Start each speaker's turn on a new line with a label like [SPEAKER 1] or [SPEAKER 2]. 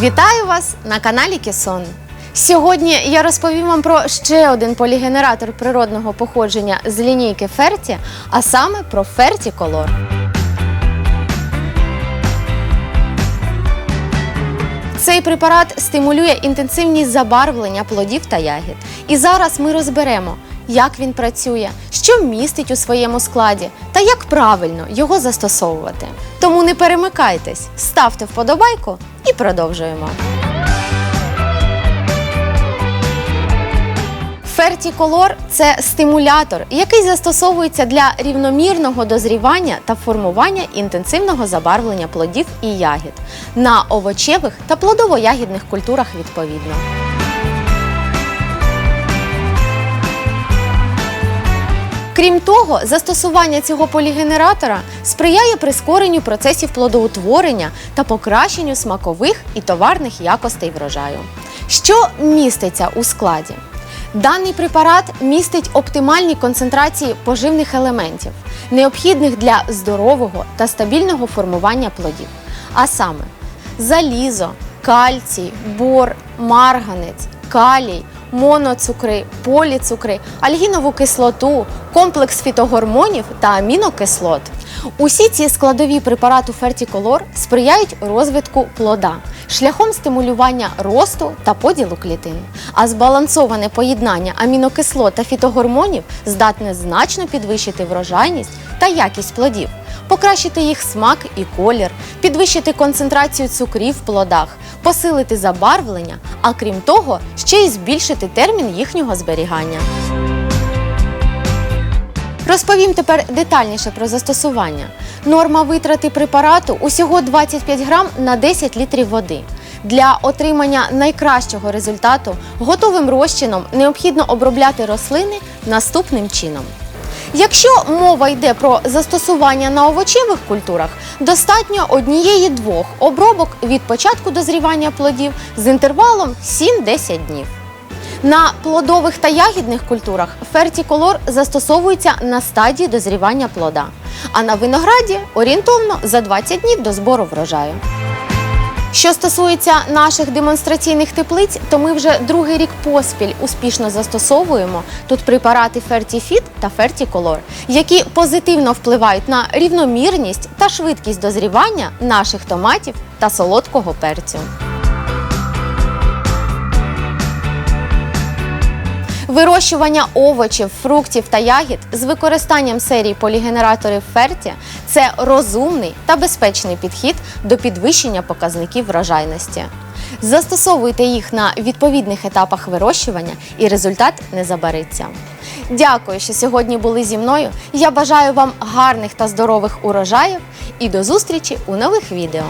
[SPEAKER 1] Вітаю вас на каналі Кісон. Сьогодні я розповім вам про ще один полігенератор природного походження з лінійки Ферті, а саме про Ферті Колор. Цей препарат стимулює інтенсивність забарвлення плодів та ягід. І зараз ми розберемо, як він працює, що містить у своєму складі та як правильно його застосовувати. Тому не перемикайтесь, ставте вподобайку і продовжуємо. Фертіколор це стимулятор, який застосовується для рівномірного дозрівання та формування інтенсивного забарвлення плодів і ягід на овочевих та плодово-ягідних культурах відповідно. Крім того, застосування цього полігенератора сприяє прискоренню процесів плодоутворення та покращенню смакових і товарних якостей врожаю. Що міститься у складі? Даний препарат містить оптимальні концентрації поживних елементів, необхідних для здорового та стабільного формування плодів, а саме залізо, кальцій, бор, марганець, калій, моноцукри, поліцукри, альгінову кислоту, комплекс фітогормонів та амінокислот. Усі ці складові препарату Фертіколор сприяють розвитку плода шляхом стимулювання росту та поділу клітин. А збалансоване поєднання амінокислот та фітогормонів здатне значно підвищити врожайність та якість плодів, покращити їх смак і колір, підвищити концентрацію цукрів в плодах, посилити забарвлення, а крім того, ще й збільшити термін їхнього зберігання. Розповім тепер детальніше про застосування. Норма витрати препарату усього 25 грам на 10 літрів води. Для отримання найкращого результату готовим розчином необхідно обробляти рослини наступним чином. Якщо мова йде про застосування на овочевих культурах, достатньо однієї-двох обробок від початку дозрівання плодів з інтервалом 7-10 днів. На плодових та ягідних культурах фертіколор застосовується на стадії дозрівання плода, а на винограді орієнтовно за 20 днів до збору врожаю. Що стосується наших демонстраційних теплиць, то ми вже другий рік поспіль успішно застосовуємо тут препарати FertiFit та FertiColor, які позитивно впливають на рівномірність та швидкість дозрівання наших томатів та солодкого перцю. Вирощування овочів, фруктів та ягід з використанням серії полігенераторів Ферті це розумний та безпечний підхід до підвищення показників врожайності. Застосовуйте їх на відповідних етапах вирощування, і результат не забариться. Дякую, що сьогодні були зі мною. Я бажаю вам гарних та здорових урожаїв і до зустрічі у нових відео.